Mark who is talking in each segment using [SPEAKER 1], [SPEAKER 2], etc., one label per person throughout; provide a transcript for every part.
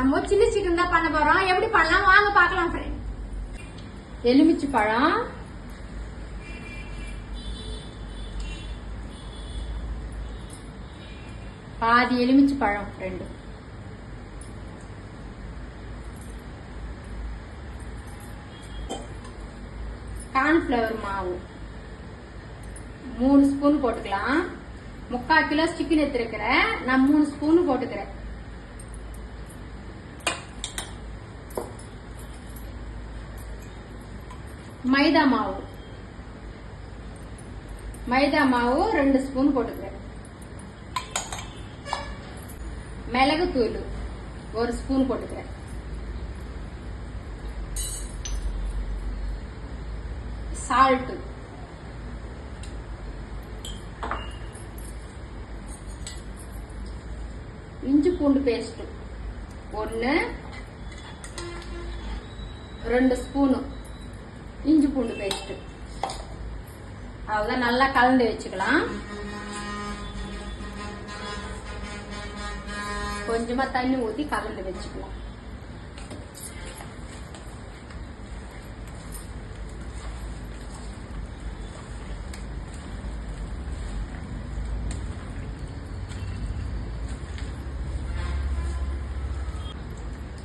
[SPEAKER 1] நம்ம chilli chicken தான் பண்ண போறோம். எப்படி பண்ணலாம் வாங்க பார்க்கலாம் ஃப்ரெண்ட்
[SPEAKER 2] எலுமிச்சை பழம். பாதி எலுமிச்சை பழம் ரெண்டு கார்ன்ஃப்ளவர் மாவு. மூணு ஸ்பூன் போட்டுக்கலாம். முக்கால் கிலோ சிக்கன் எடுத்துருக்கிறேன். நான் மூணு ஸ்பூன் போட்டுக்கிறேன். மைதா மாவு. மைதா மாவு ரெண்டு ஸ்பூன் போட்டுக்கிறேன். மிளகு தூள் ஒரு ஸ்பூன் போட்டுக்கிறேன். சால்ட்டு இஞ்சி பூண்டு பேஸ்ட் ஒன்று ரெண்டு ஸ்பூனு இஞ்சி பூண்டு பேஸ்ட் அவ்வளோதான் நல்லா கலந்து வச்சுக்கலாம். கொஞ்சமா தண்ணி ஊத்தி கலந்து வச்சுக்கலாம்.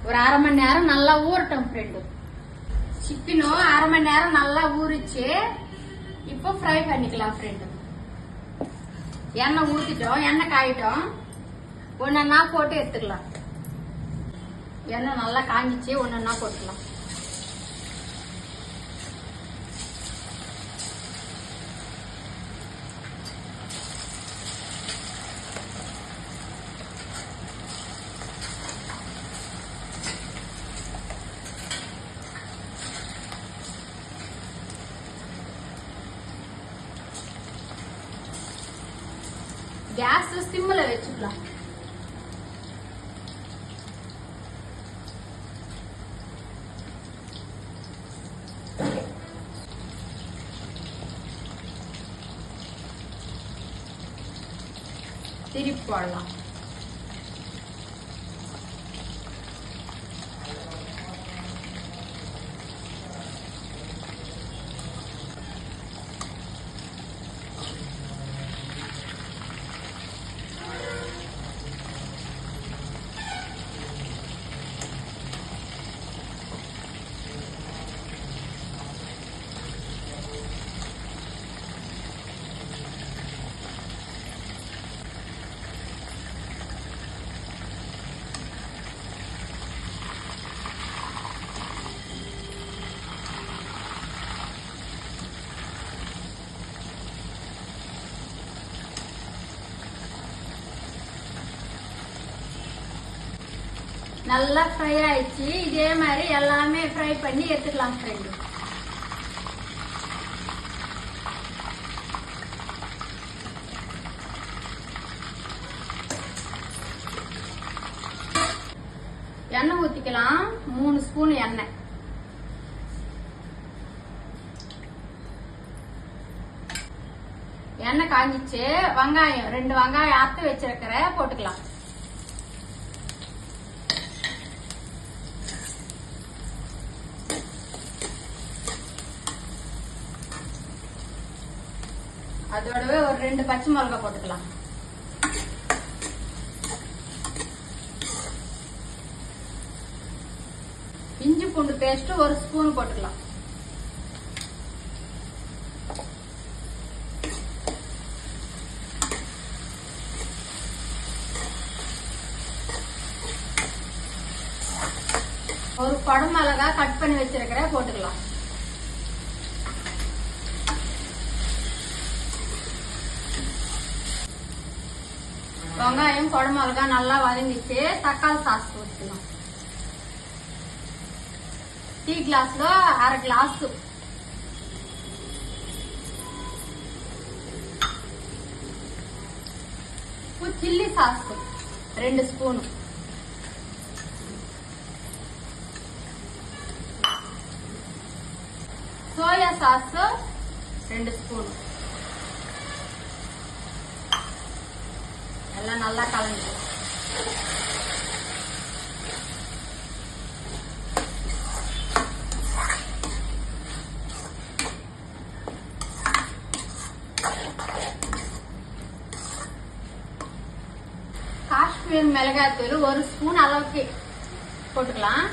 [SPEAKER 2] ஒரு அரை மணி நேரம் நல்லா ஊறட்டும் ஃப்ரெண்டு சிக்கனும் அரை மணி நேரம் நல்லா ஊறிச்சு. இப்போ ஃப்ரை பண்ணிக்கலாம் ஃப்ரெண்டு எண்ணெய் ஊற்றிட்டோம் எண்ணெய் காயிட்டோம். ஒன்றா போட்டு எடுத்துக்கலாம். எண்ணெய் நல்லா காஞ்சிச்சு ஒன்றா போட்டுக்கலாம். கேஸ் சிம்ல வச்சுக்கலாம் திருப்பி போடலாம் நல்லா ஃப்ரை ஆயிடுச்சு. இதே மாதிரி எல்லாமே ஃப்ரை பண்ணி எடுத்துக்கலாம் ஃப்ரெண்டு எண்ணெய் ஊத்திக்கலாம். மூணு ஸ்பூன் எண்ணெய். எண்ணெய் காஞ்சிச்சு. வெங்காயம் ரெண்டு வெங்காயம் அறுத்து வச்சிருக்கிற போட்டுக்கலாம். அதோடவே ஒரு ரெண்டு பச்சை மிளகாய் போட்டுக்கலாம். இஞ்சி பூண்டு பேஸ்ட் ஒரு ஸ்பூன் போட்டுக்கலாம். ஒரு குடம் மிளகா கட் பண்ணி வச்சிருக்கிற போட்டுக்கலாம். வெங்காயம் குடம் மிளகா நல்லா வதங்கிட்டு தக்காளி சாஸ் ஊற்றிக்கலாம் டீ கிளாஸ்ல அரை கிளாஸ் சில்லி சாஸ் ரெண்டு ஸ்பூன் சோயா சாஸ் ரெண்டு ஸ்பூன் எல்லாம் நல்லா கலந்து. காஷ்மீர் மிளகாய் தூள் ஒரு ஸ்பூன் அளவுக்கு போட்டுக்கலாம்.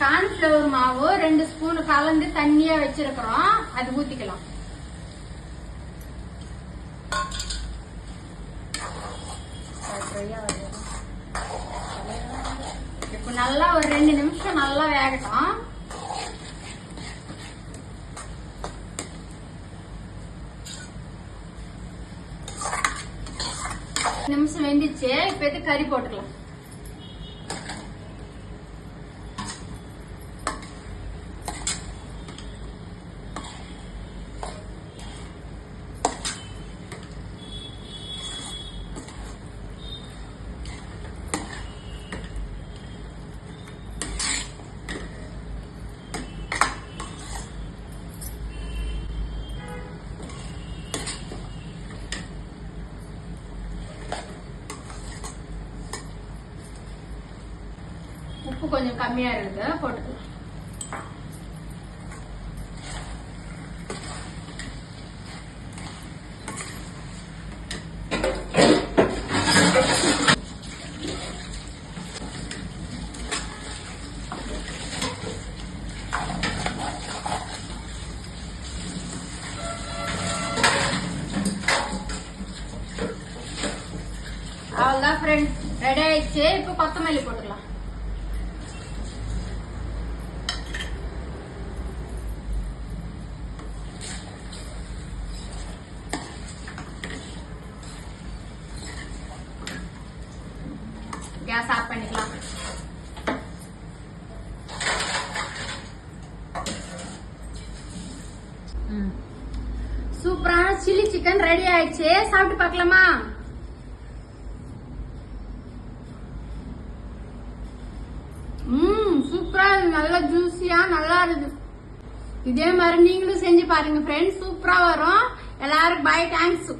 [SPEAKER 2] கார்ன்ஃபிளவர் மாவு ரெண்டு ஸ்பூன் கலந்து தண்ணியா வச்சிருக்கிறோம். அது ஊத்திக்கலாம். இப்ப நல்லா ஒரு ரெண்டு நிமிஷம் நல்லா வேகட்டும். நிமிஷம் வெந்துச்சு. இப்ப எது கறி போட்டுக்கலாம். உப்பு கொஞ்சம் கம்மியா இருக்குது போட்டுக்கலாம் அவ்வளோதான் ஃப்ரெண்ட் ரெடி ஆயிடுச்சு. இப்போ கொத்தமல்லி போட்டுக்கலாம். கேஸ் ஆஃப் பண்ணிக்கலாம். சூப்பரான சில்லி சிக்கன் ரெடி ஆயிடுச்சு. சாப்பிட்டு பார்க்கலாமா? ம் சூப்பரா இருக்கு. நல்லா ஜூசியா நல்லா இருக்கு இதே மாதிரி நீங்களும் செஞ்சு பாருங்க ஃப்ரெண்ட்ஸ் சூப்பரா வரும். எல்லாருக்கும் பை தேங்க்ஸ்